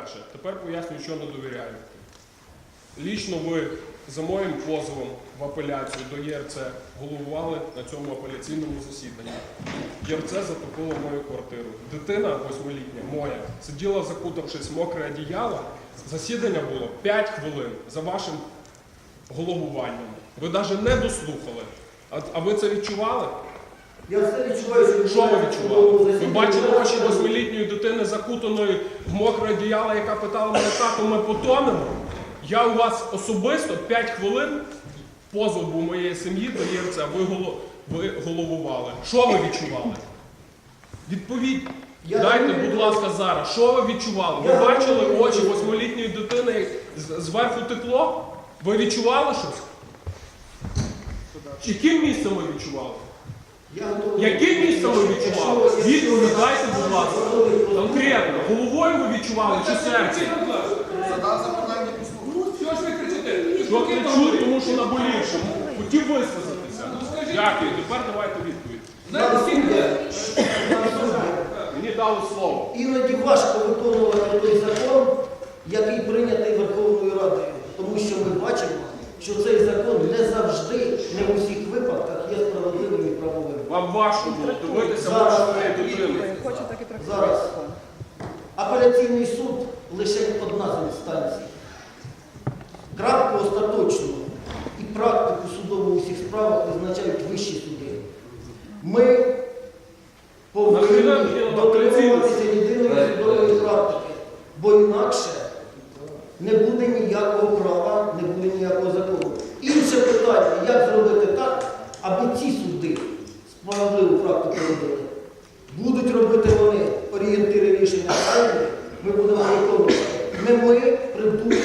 Перше, тепер пояснюю, що не довіряю. Лічно ви за моїм позовом в апеляцію до ЄРЦ головували на цьому апеляційному засіданні. ЄРЦ затопило мою квартиру. Дитина восьмилітня моя сиділа закутавшись в мокре одіяло. Засідання було 5 хвилин за вашим головуванням. Ви навіть не дослухали. А, а ви це відчували? Я все відчуваю, що Що ви відчували? Ви бачили зараз очі дитини закутаної в мокре одіяло, яка питала мене, тату, ми потонемо? Я у вас особисто 5 хвилин позов був моєї сім'ї до ЄРЦ, ви, голо- ви головували. Що ви відчували? Відповідь. Я Дайте, будь ласка, зараз. Що ви відчували? Ви бачили очі восьмилітньої дитини, зверху текло? Ви відчували щось? Яким місцем ви відчували? Я готовий. Яким місцем ви відчували? якщо- будь ласка. Конкретно, головою ви відчували чи серцем? Задав запитання послухав. Що ж ви кричите? Що кричу, тому що наболівши. Хотів висказатися. Дякую, тепер давайте відповідь. Мені дали слово. Іноді важко виконувати той закон, який прийнятий Верховною Радою, тому що ми бачимо, що цей закон не завжди, не в усіх випадках є справедливим і правовим. Вам дивитися Зараз. дитини. Хочу так і трактувати Зараз. Апеляційний суд лише одна з інстанцій. Крапку остаточну і практику суду в усіх справах визначають вищі суди. Ми повинні Нахрена мені дотримуватися єдиної судової практики, бо інакше не буде ніякого права, не буде ніякого закону. Інше питання, як зробити так, аби ці суди справедливу практику робити. Будуть робити вони орієнтири рішення ми будемо виконувати. Не ми придумуємо